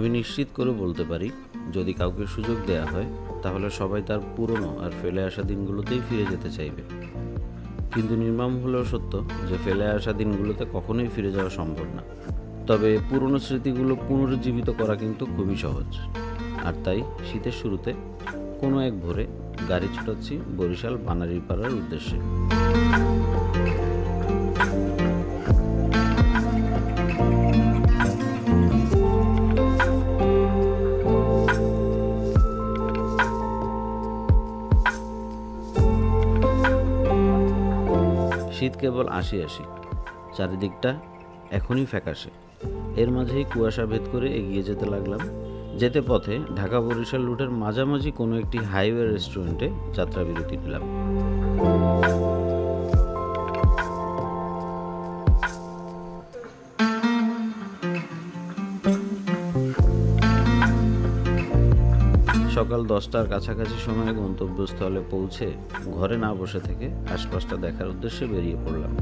আমি নিশ্চিত করে বলতে পারি, যদি কাউকে সুযোগ দেয়া হয়, তাহলে সবাই তার পুরনো আর ফেলে আসা দিনগুলোতেই ফিরে যেতে চাইবে। কিন্তু নির্মম হলেও সত্য যে ফেলে আসা দিনগুলোতে কখনোই ফিরে যাওয়া সম্ভব না। তবে পুরনো স্মৃতিগুলো পুনরুজ্জীবিত করা কিন্তু খুবই সহজ। আর তাই শীতের শুরুতে কোনো এক ভোরে গাড়ি ছুটাচ্ছি বরিশাল বানারীপাড়ার উদ্দেশ্যে। শীত কেবল আসি আসি চারিদিকটা এখনই ফ্যাকাশে। এর মাঝেই কুয়াশা ভেদ করে এগিয়ে যেতে লাগলাম। যেতে পথে ঢাকা বরিশাল রুটের মাঝামাঝি কোনো একটি হাইওয়ে রেস্টুরেন্টে যাত্রাবিরতি নিলাম। সকাল দশটার কাছাকাছি সময়ে গন্তব্যস্থলে পৌঁছে ঘরে না বসে থেকে আশপাশটা দেখার উদ্দেশ্যে বেরিয়ে পড়লাম।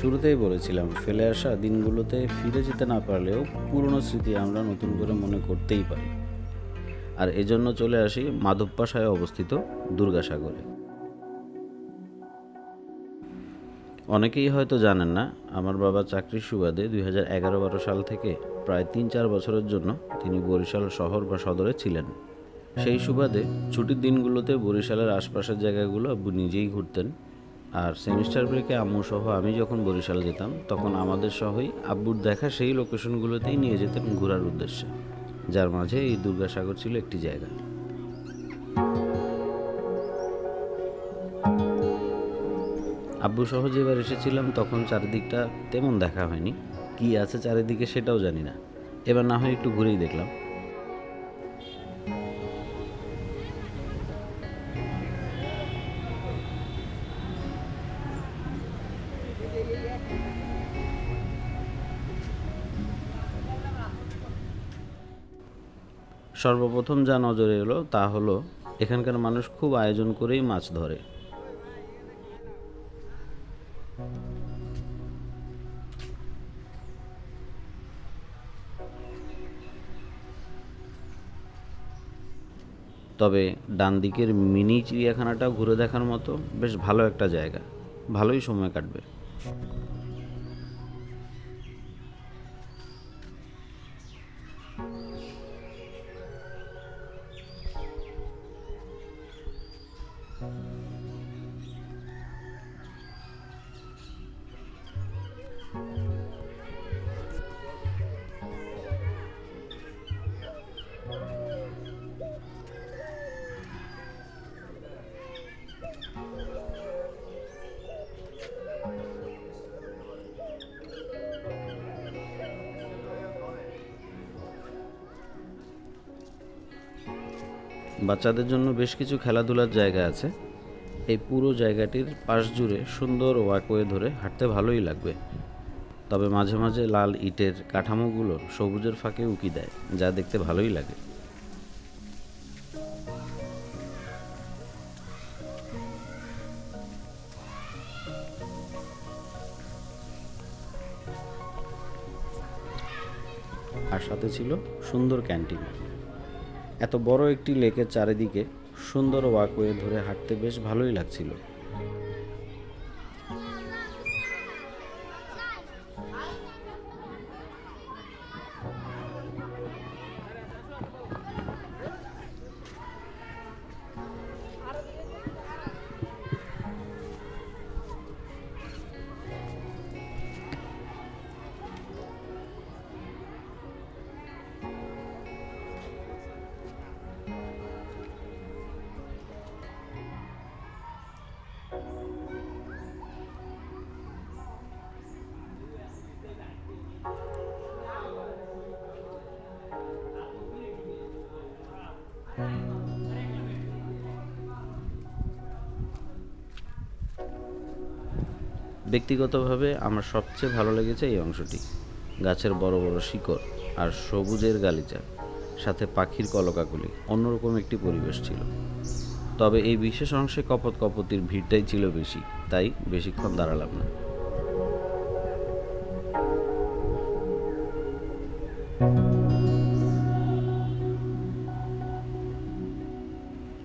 শুরুতেই বলেছিলাম, ফেলে আসা দিনগুলোতে ফিরে যেতে না পারলেও পুরনো স্মৃতি আমরা নতুন করে মনে করতেই পারি। আর এজন্য চলে আসি মাধবপাশায় অবস্থিত দুর্গাসাগরে। অনেকেই হয়তো জানেন না, আমার বাবা চাকরির সুবাদে দুই হাজার এগারো বারো সাল থেকে প্রায় তিন চার বছরের জন্য তিনি বরিশাল শহর বা সদরে ছিলেন। সেই সুবাদে ছুটির দিনগুলোতে বরিশালের আশপাশের জায়গাগুলো আব্বু নিজেই ঘুরতেন। আর সেমিস্টার ব্রেকে আম্মু সহ আমি যখন বরিশাল যেতাম, তখন আমাদের সহই আব্বুর দেখা সেই লোকেশনগুলোতেই নিয়ে যেতেন ঘোরার উদ্দেশ্যে, যার মাঝে এই দুর্গাসাগর ছিল একটি জায়গা। আব্বু সহ যেবার এসেছিলাম, তখন চারিদিকটা তেমন দেখা হয়নি। কি আছে চারিদিকে সেটাও জানি না। এবার না হয় একটু ঘুরেই দেখলাম। সর্বপ্রথম যা নজরে এলো তা হলো, এখানকার মানুষ খুব আয়োজন করেই মাছ ধরে। তবে ডান দিকের মিনি চিড়িয়াখানাটা ঘুরে দেখার মতো বেশ ভালো একটা জায়গা। ভালোই সময় কাটবে। বাচ্চাদের জন্য বেশ কিছু খেলাধুলার জায়গা আছে। এই পুরো জায়গাটির পাশ জুড়ে সুন্দর ওয়াকওয়ে ধরে হাঁটতে ভালোই লাগবে। তবে মাঝে মাঝে লাল ইটের কাঠামোগুলো সবুজের ফাঁকে উকি দেয়, যা দেখতে ভালোই লাগে। আর সাথে ছিল সুন্দর ক্যান্টিন। এত বড় একটি লেকের চারিদিকে সুন্দর ওয়াকওয়ে ধরে হাঁটতে বেশ ভালোই লাগছিল। ব্যক্তিগতভাবে আমার সবচেয়ে ভালো লেগেছে এই অংশটি। গাছের বড় বড় শিকড় আর সবুজের গালিচা, সাথে পাখির কলকাকলি, অন্যরকম একটি পরিবেশ ছিল। তবে এই বিশেষ অংশে কপত কপতির ভিড়টাই ছিল বেশি, তাই বেশিক্ষণ দাঁড়ালাম না।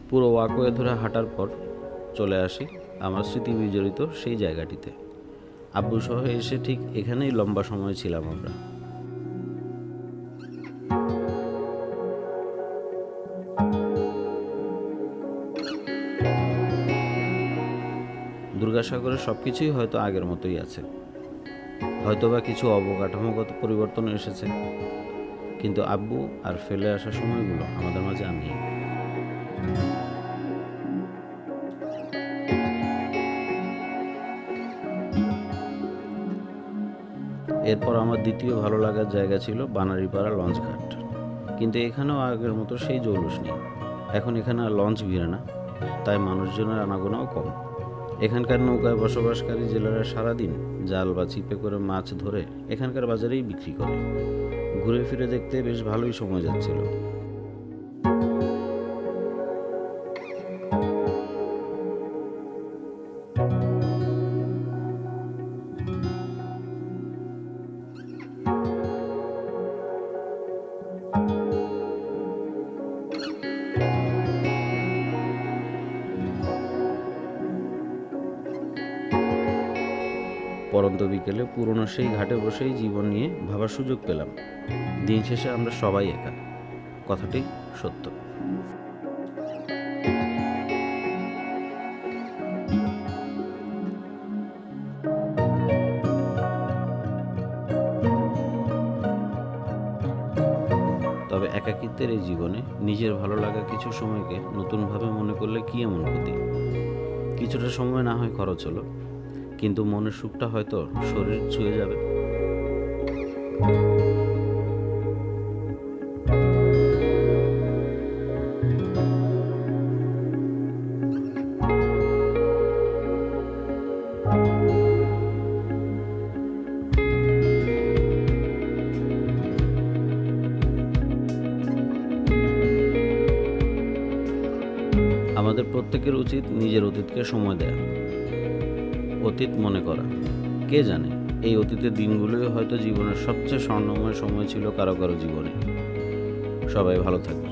পুরো ওয়াকওয়ে ধরে হাঁটার পর চলে আসি আমার স্মৃতি বিজড়িত সেই জায়গাটিতে। আব্বু সহ এসে ঠিক এখানেই লম্বা সময় ছিলাম আমরা। দুর্গাসাগরের সব কিছুই হয়তো আগের মতোই আছে। হয়তোবা কিছু অবকাঠামোগত পরিবর্তন এসেছে। কিন্তু আব্বু আর ফেলে আসা সময়গুলো আমাদের মাঝে আর এরপর আমার দ্বিতীয় ভালো লাগার জায়গা ছিল বানারিপাড়া লঞ্চ ঘাট। কিন্তু এখানেও আগের মতো সেই জৌলুস নেই। এখন এখানে আর লঞ্চ ভিড়ে না। তাই মানুষজনের আনাগোনাও কম। এখানকার নৌকায় বসবাসকারী জেলেরা সারাদিন জাল বা ছিপে করে মাছ ধরে এখানকার বাজারেই বিক্রি করে। ঘুরে ফিরে দেখতে বেশ ভালোই সময় যাচ্ছিল। পরন্ত বিকেলে পুরনো সেই ঘাটে বসেই জীবন নিয়ে ভাবার সুযোগ পেলাম। দিন শেষে আমরা সবাই একা। কথাটি সত্য। তবে একাকিত্বের এই জীবনে নিজের ভালো লাগা কিছু সময়কে নতুনভাবে মনে করলে কি এমন ক্ষতি? কিছুটা সময় না হয় খরচ হলো, কিন্তু মনের সুখটা হয়তো শরীর ছুঁয়ে যাবে। আমাদের প্রত্যেকের উচিত নিজের অতীতকে সময় দেয়া। অতীত মনে করা। কে জানে, এই অতীতের দিনগুলোই হয়তো জীবনের সবচেয়ে স্বর্ণময় সময় ছিল কারও কারও জীবনে। সবাই ভালো থাকবে